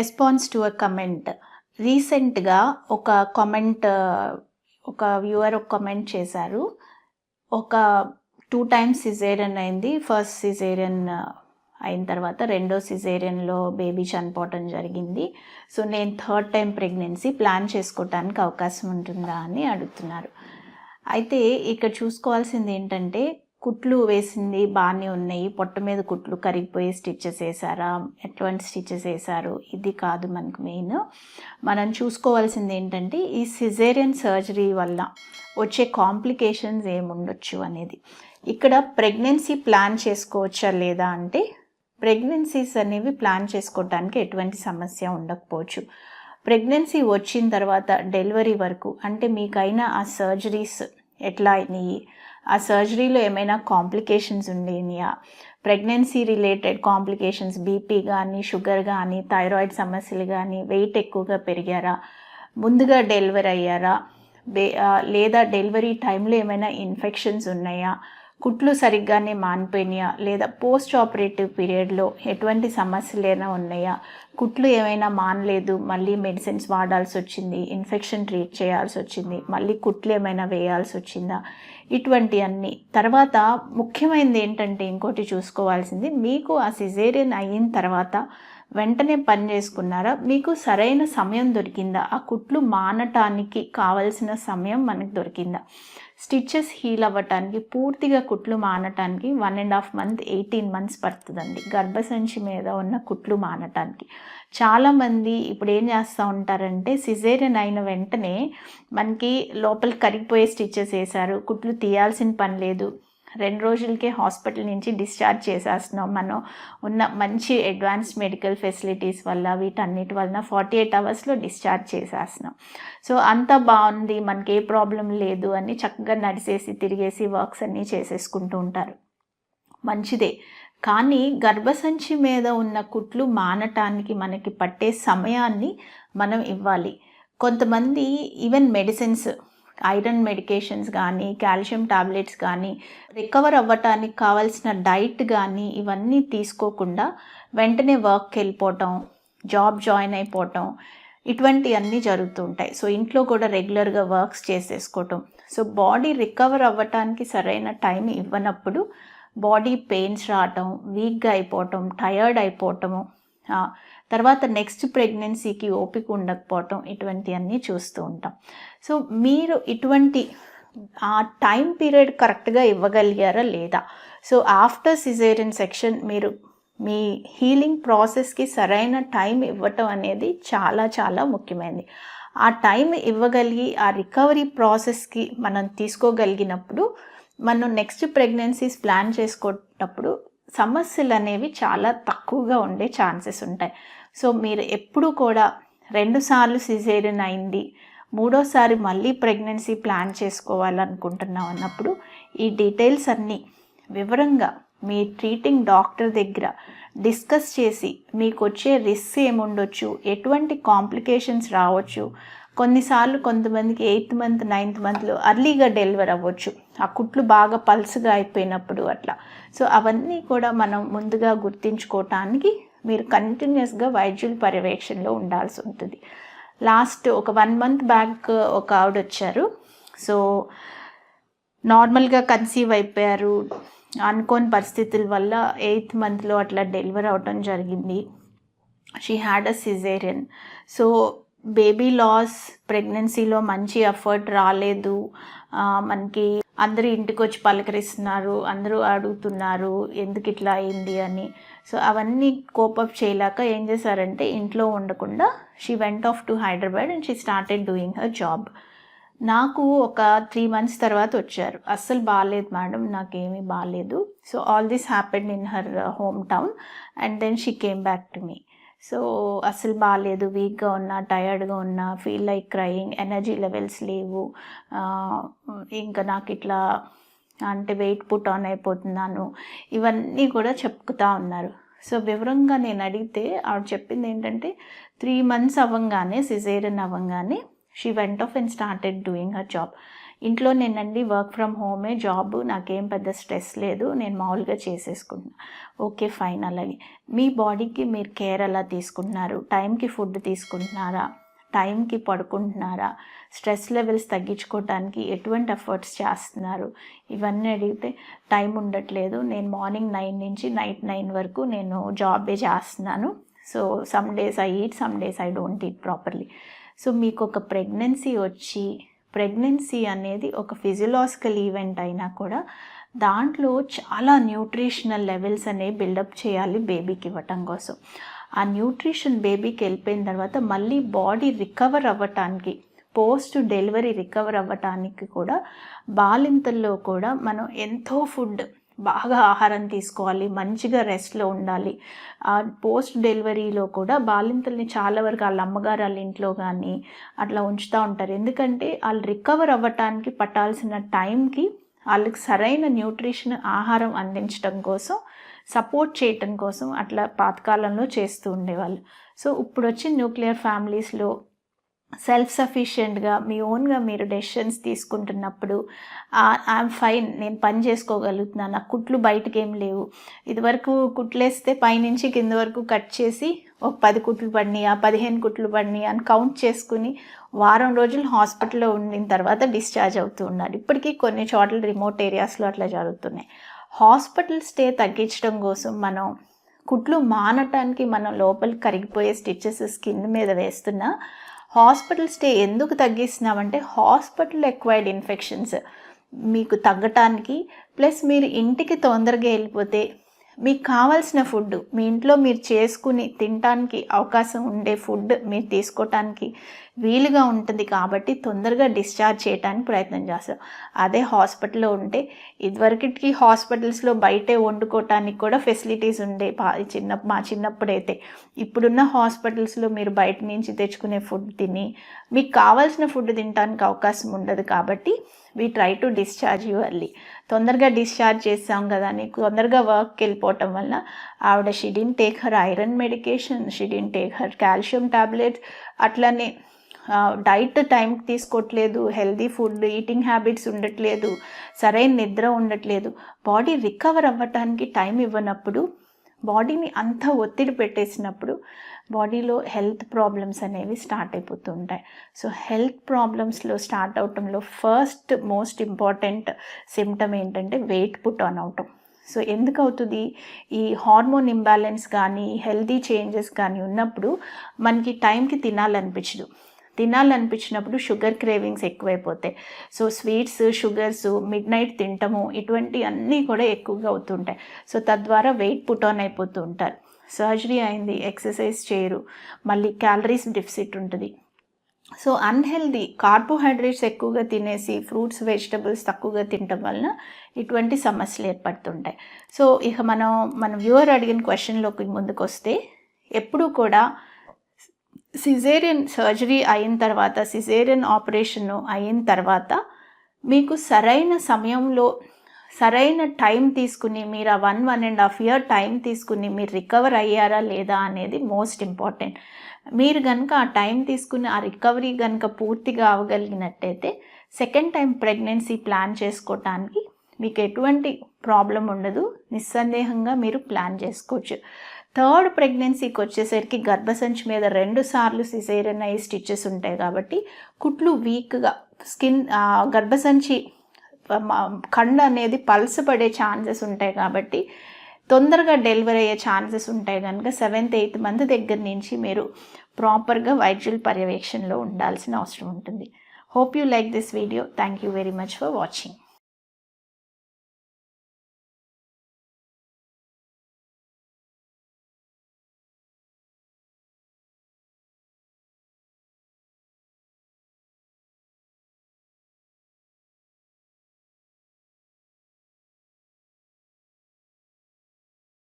Response to a comment. రీసెంట్గా ఒక comment ఒక వ్యూవర్ ఒక కామెంట్ చేశారు. ఒక టూ టైమ్స్ సిజేరియన్ అయింది. ఫస్ట్ సిజేరియన్ అయిన తర్వాత రెండో సిజేరియన్లో బేబీ చనిపోవటం జరిగింది. సో నేను థర్డ్ టైం ప్రెగ్నెన్సీ ప్లాన్ చేసుకోవటానికి అవకాశం ఉంటుందా అని అడుగుతున్నారు. అయితే ఇక్కడ చూసుకోవాల్సింది ఏంటంటే కుట్లు వేసింది బాగానే ఉన్నాయి. పొట్ట మీద కుట్లు కరిగిపోయి స్టిచ్చెస్ వేసారా ఎటువంటి స్టిచ్చెస్ వేసారు ఇది కాదు మనకు మెయిన్. మనం చూసుకోవాల్సింది ఏంటంటే ఈ సిజేరియన్ సర్జరీ వల్ల వచ్చే కాంప్లికేషన్స్ ఏముండొచ్చు అనేది. ఇక్కడ ప్రెగ్నెన్సీ ప్లాన్ చేసుకోవచ్చా లేదా అంటే ప్రెగ్నెన్సీస్ అనేవి ప్లాన్ చేసుకోవడానికి ఎటువంటి సమస్య ఉండకపోవచ్చు. ప్రెగ్నెన్సీ వచ్చిన తర్వాత డెలివరీ వరకు అంటే మీకైనా ఆ సర్జరీస్ ఎట్లా అయినాయి? ఆ సర్జరీలో ఏమైనా కాంప్లికేషన్స్ ఉండేనియా? ప్రెగ్నెన్సీ రిలేటెడ్ కాంప్లికేషన్స్ బీపీ కానీ షుగర్ కానీ థైరాయిడ్ సమస్యలు కానీ వెయిట్ ఎక్కువగా పెరిగారా? ముందుగా డెలివరీ అయ్యారా? లేదా డెలివరీ టైంలో ఏమైనా ఇన్ఫెక్షన్స్ ఉన్నాయా? కుట్లు సరిగ్గానే మానిపోయినాయా లేదా పోస్ట్ ఆపరేటివ్ పీరియడ్లో ఎటువంటి సమస్యలు ఏమైనా ఉన్నాయా? కుట్లు ఏమైనా మానలేదు మళ్ళీ మెడిసిన్స్ వాడాల్సి వచ్చింది ఇన్ఫెక్షన్ ట్రీట్ చేయాల్సి వచ్చింది మళ్ళీ కుట్లు ఏమైనా వేయాల్సి వచ్చిందా ఇటువంటి అన్నీ. తర్వాత ముఖ్యమైనది ఏంటంటే ఇంకోటి చూసుకోవాల్సింది మీకు ఆ సిజేరియన్ అయిన తర్వాత వెంటనే పని చేసుకున్నారా? మీకు సరైన సమయం దొరికిందా? ఆ కుట్లు మానటానికి కావలసిన సమయం మనకు దొరికిందా? స్టిచ్చెస్ హీల్ అవ్వటానికి పూర్తిగా కుట్లు మానటానికి one and half month eighteen months పడుతుందండి. గర్భసంచి మీద ఉన్న కుట్లు మానటానికి. చాలామంది ఇప్పుడు ఏం చేస్తూ ఉంటారంటే సిజేరియన్ అయిన వెంటనే మనకి లోపల కరిగిపోయే స్టిచ్చెస్ వేశారు కుట్లు తీయాల్సిన పని లేదు రెండు రోజులకే హాస్పిటల్ నుంచి డిశ్చార్జ్ చేసేస్తున్నాం. మనం ఉన్న మంచి అడ్వాన్స్డ్ మెడికల్ ఫెసిలిటీస్ వల్ల వీటన్నిటి వలన ఫార్టీ ఎయిట్ అవర్స్లో డిశ్చార్జ్ చేసేస్తున్నాం. సో అంత బాగుంది. మనకి ఏ ప్రాబ్లం లేదు అని చక్కగా నడిచేసి తిరిగేసి వర్క్స్ అన్నీ చేసేసుకుంటూ ఉంటారు. మంచిదే. కానీ గర్భసంచి మీద ఉన్న కుట్లు మానటానికి మనకి పట్టే సమయాన్ని మనం ఇవ్వాలి. కొంతమంది ఈవెన్ మెడిసిన్స్ ఐరన్ మెడికేషన్స్ కానీ కాల్షియం టాబ్లెట్స్ కానీ రికవర్ అవ్వటానికి కావాల్సిన డైట్ కానీ ఇవన్నీ తీసుకోకుండా వెంటనే వర్క్కి వెళ్ళిపోవటం జాబ్ జాయిన్ అయిపోవటం ఇటువంటి అన్నీ జరుగుతూ ఉంటాయి. సో ఇంట్లో కూడా రెగ్యులర్గా వర్క్స్ చేసేసుకోవటం. సో బాడీ రికవర్ అవ్వటానికి సరైన టైం ఇవ్వనప్పుడు బాడీ పెయిన్స్ రావటం వీక్గా అయిపోవటం టయర్డ్ అయిపోవటము తర్వాత నెక్స్ట్ ప్రెగ్నెన్సీకి ఓపిక ఉండకపోవటం ఇటువంటివన్నీ చూస్తూ ఉంటాం. సో మీరు ఇటువంటి ఆ టైం పీరియడ్ కరెక్ట్గా ఇవ్వగలిగారా లేదా? సో ఆఫ్టర్ సిజేరియన్ సెక్షన్ మీరు మీ హీలింగ్ ప్రాసెస్కి సరైన టైం ఇవ్వటం అనేది చాలా చాలా ముఖ్యమైనది. ఆ టైం ఇవ్వగలిగి ఆ రికవరీ ప్రాసెస్కి మనం తీసుకోగలిగినప్పుడు మనం నెక్స్ట్ ప్రెగ్నెన్సీస్ ప్లాన్ చేసుకున్నప్పుడు సమస్యలు అనేవి చాలా తక్కువగా ఉండే ఛాన్సెస్ ఉంటాయి. సో మీరు ఎప్పుడు కూడా రెండుసార్లు సిజేరియన్ అయింది మూడోసారి మళ్ళీ ప్రెగ్నెన్సీ ప్లాన్ చేసుకోవాలనుకుంటున్నాం అన్నప్పుడు ఈ డీటెయిల్స్ అన్నీ వివరంగా మీ ట్రీటింగ్ డాక్టర్ దగ్గర డిస్కస్ చేసి మీకు వచ్చే రిస్క్ ఏముండొచ్చు ఎటువంటి కాంప్లికేషన్స్ రావచ్చు కొన్నిసార్లు కొంతమందికి ఎయిత్ మంత్ నైన్త్ మంత్లో అర్లీగా డెలివర్ అవ్వచ్చు. ఆ కుట్లు బాగా పల్స్గా అయిపోయినప్పుడు అట్లా. సో అవన్నీ కూడా మనం ముందుగా గుర్తించుకోవటానికి మీరు కంటిన్యూస్గా వైద్యుల పర్యవేక్షణలో ఉండాల్సి ఉంటుంది. లాస్ట్ ఒక వన్ మంత్ బ్యాక్ ఒక ఆవిడ వచ్చారు. సో నార్మల్గా కన్సీవ్ అయిపోయారు. అనుకోని పరిస్థితుల వల్ల ఎయిత్ మంత్లో అట్లా డెలివర్ అవటం జరిగింది. She had a caesarean so baby last ప్రెగ్నెన్సీలో మంచి ఎఫర్ట్ రాలేదు. మనకి అందరూ ఇంటికి వచ్చి పలకరిస్తున్నారు. అందరూ అడుగుతున్నారు ఎందుకు ఇట్లా అయింది? అని. సో అవన్నీ కోపప్ చేయలేక ఏం చేశారంటే ఇంట్లో ఉండకుండా she went off to Hyderabad and she started doing her job నాకు ఒక త్రీ మంత్స్ తర్వాత వచ్చారు. అస్సలు బాగాలేదు మేడం నాకేమీ బాగాలేదు so all this happened in her home town and then she came back to me so అసలు బాగాలేదు వీక్గా ఉన్నా టయర్డ్గా ఉన్నా feel like crying energy levels లేవు. ఇంకా నాకు ఇట్లా అంటే వెయిట్ పుట్ ఆన్ అయిపోతున్నాను. ఇవన్నీ కూడా చెప్పుకుతా ఉన్నారు. సో వివరంగా నేను అడిగితే ఆవిడ చెప్పింది ఏంటంటే త్రీ మంత్స్ అవ్వంగానే caesarean అవ్వంగానే she went off and started doing her job ఇంట్లో నేనండి వర్క్ ఫ్రమ్ హోమే జాబ్ నాకేం పెద్ద స్ట్రెస్ లేదు నేను మామూలుగా చేసేసుకుంటున్నా. ఓకే ఫైన్ అలాగే. మీ బాడీకి మీరు కేర్ ఎలా తీసుకుంటున్నారు? టైంకి ఫుడ్ తీసుకుంటున్నారా? టైంకి పడుకుంటున్నారా? స్ట్రెస్ లెవెల్స్ తగ్గించుకోవడానికి ఎటువంటి ఎఫర్ట్స్ చేస్తున్నారు? ఇవన్నీ అడిగితే టైం ఉండట్లేదు. నేను మార్నింగ్ నైన్ నుంచి నైట్ నైన్ వరకు నేను జాబే చేస్తున్నాను. So some days I eat some days I don't eat properly so మీకు ఒక ప్రెగ్నెన్సీ వచ్చి ప్రెగ్నెన్సీ అనేది ఒక ఫిజియలాజికల్ ఈవెంట్ అయినా కూడా దాంట్లో చాలా న్యూట్రిషనల్ లెవెల్స్ అనేవి బిల్డప్ చేయాలి బేబీకి ఇవ్వటం కోసం. ఆ న్యూట్రిషన్ బేబీకి వెళ్ళిపోయిన తర్వాత మళ్ళీ బాడీ రికవర్ అవ్వటానికి పోస్ట్ డెలివరీ రికవర్ అవ్వటానికి కూడా బాలింతల్లో కూడా మనం ఎంతో ఫుడ్ బాగా ఆహారం తీసుకోవాలి మంచిగా రెస్ట్లో ఉండాలి. పోస్ట్ డెలివరీలో కూడా బాలింతల్ని చాలా వరకు వాళ్ళ అమ్మగారు వాళ్ళ ఇంట్లో కానీ అట్లా ఉంచుతూ ఉంటారు. ఎందుకంటే వాళ్ళు రికవర్ అవ్వటానికి పట్టాల్సిన టైంకి వాళ్ళకి సరైన న్యూట్రిషన్ ఆహారం అందించడం కోసం సపోర్ట్ చేయటం కోసం అట్లా పాతకాలంలో చేస్తూ ఉండేవాళ్ళు. సో ఇప్పుడు వచ్చి న్యూక్లియర్ ఫ్యామిలీస్లో సెల్ఫ్ సఫిషియెంట్గా మీ ఓన్గా మీరు డెసిషన్స్ తీసుకుంటున్నప్పుడు ఐఎమ్ ఫైన్ నేను పని చేసుకోగలుగుతున్నాను నా కుట్లు బయటకు ఏం లేవు. ఇదివరకు కుట్లేస్తే పైనుంచి కింద వరకు కట్ చేసి ఒక పది కుట్లు పడినాయి ఆ పదిహేను కుట్లు పడినాయి అని కౌంట్ చేసుకుని వారం రోజులు హాస్పిటల్లో ఉండిన తర్వాత డిశ్చార్జ్ అవుతూ ఉన్నారు ఇప్పటికీ కొన్ని చోట్ల రిమోట్ ఏరియాస్లో అట్లా జరుగుతున్నాయి. హాస్పిటల్ స్టే తగ్గించడం కోసం మనం కుట్లు మానటానికి మనం లోపలికి కరిగిపోయే స్టిచ్చెస్ స్కిన్ మీద వేస్తున్నా హాస్పిటల్ స్టే ఎందుకు తగ్గిస్తున్నామంటే హాస్పిటల్ ఎక్వైర్డ్ ఇన్ఫెక్షన్స్ మీకు తగ్గటానికి ప్లస్ మీరు ఇంటికి తొందరగా వెళ్ళిపోతే మీకు కావాల్సిన ఫుడ్ మీ ఇంట్లో మీరు చేసుకుని తినటానికి అవకాశం ఉండే ఫుడ్ మీరు తీసుకోవటానికి వీలుగా ఉంటుంది కాబట్టి తొందరగా డిశ్చార్జ్ చేయడానికి ప్రయత్నం చేస్తారు అదే హాస్పిటల్లో ఉంటే ఇదివరకటికి హాస్పిటల్స్లో బయటే వండుకోవటానికి కూడా ఫెసిలిటీస్ ఉండే చిన్న మా చిన్నప్పుడైతే ఇప్పుడున్న హాస్పిటల్స్లో మీరు బయట నుంచి తెచ్చుకునే ఫుడ్ తిని మీకు కావాల్సిన ఫుడ్ తినడానికి అవకాశం ఉండదు కాబట్టి we try to discharge you early తొందరగా డిశ్చార్జ్ చేసాం కదా అని తొందరగా వర్క్కి వెళ్ళిపోవటం వల్ల ఆవిడ she didn't take her iron medication she didn't take her calcium tablets అట్లనే డైట్ టైంకి తీసుకోవట్లేదు హెల్దీ ఫుడ్ ఈటింగ్ హ్యాబిట్స్ ఉండట్లేదు సరైన నిద్ర ఉండట్లేదు. బాడీ రికవర్ అవ్వటానికి టైం ఇవ్వనప్పుడు బాడీని అంత ఒత్తిడి పెట్టేసినప్పుడు బాడీలో హెల్త్ ప్రాబ్లమ్స్ అనేవి స్టార్ట్ అయిపోతుంటాయి సో హెల్త్ ప్రాబ్లమ్స్లో స్టార్ట్ అవటంలో ఫస్ట్ మోస్ట్ ఇంపార్టెంట్ సిమ్టమ్ ఏంటంటే వెయిట్ పుట్ ఆన్ అవటం. సో ఎందుకు అవుతుంది ఈ హార్మోన్ ఇంబ్యాలెన్స్ కానీ హెల్తీ చేంజెస్ కానీ ఉన్నప్పుడు మనకి టైంకి తినాలనిపించదు. తినాలనిపించినప్పుడు షుగర్ క్రేవింగ్స్ ఎక్కువైపోతాయి. So sweets sugars midnight తింటము ఇటువంటి అన్నీ కూడా ఎక్కువగా అవుతుంటాయి. సో తద్వారా వెయిట్ పుట్ ఆన్ అయిపోతూ ఉంటారు. సర్జరీ అయింది ఎక్సర్సైజ్ చేయరు. మళ్ళీ క్యాలరీస్ డెఫిసిట్ ఉంటుంది. సో అన్హెల్దీ కార్బోహైడ్రేట్స్ ఎక్కువగా తినేసి ఫ్రూట్స్ వెజిటబుల్స్ తక్కువగా తినటం వలన ఇటువంటి సమస్యలు ఏర్పడుతుంటాయి. సో ఇక మనం మన వ్యూవర్ అడిగిన క్వశ్చన్లోకి ముందుకు వస్తే ఎప్పుడూ కూడా సిజేరియన్ సర్జరీ అయిన తర్వాత సిజేరియన్ ఆపరేషన్ అయిన తర్వాత మీకు సరైన సమయంలో సరైన టైం తీసుకుని మీరు ఆ one one and half year time తీసుకుని మీరు రికవర్ అయ్యారా లేదా అనేది మోస్ట్ ఇంపార్టెంట్ మీరు కనుక ఆ టైం తీసుకుని ఆ రికవరీ కనుక పూర్తిగా అవ్వగలిగినట్టయితే సెకండ్ టైం ప్రెగ్నెన్సీ ప్లాన్ చేసుకోవటానికి మీకు ఎటువంటి ప్రాబ్లం ఉండదు. నిస్సందేహంగా మీరు ప్లాన్ చేసుకోవచ్చు. థర్డ్ ప్రెగ్నెన్సీకి వచ్చేసరికి గర్భసంచి మీద రెండు సార్లు సిసేరియన్ అయ్యి స్టిచ్చెస్ ఉంటాయి కాబట్టి కుట్లు వీక్గా స్కిన్ గర్భసంచి కండ అనేది పల్సపడే ఛాన్సెస్ ఉంటాయి కాబట్టి తొందరగా డెలివరీ అయ్యే ఛాన్సెస్ ఉంటాయి కనుక సెవెంత్ ఎయిత్ మంత్ దగ్గర నుంచి మీరు ప్రాపర్గా వైద్యుల పర్యవేక్షణలో ఉండాల్సిన అవసరం ఉంటుంది. Hope you like this video thank you very much for watching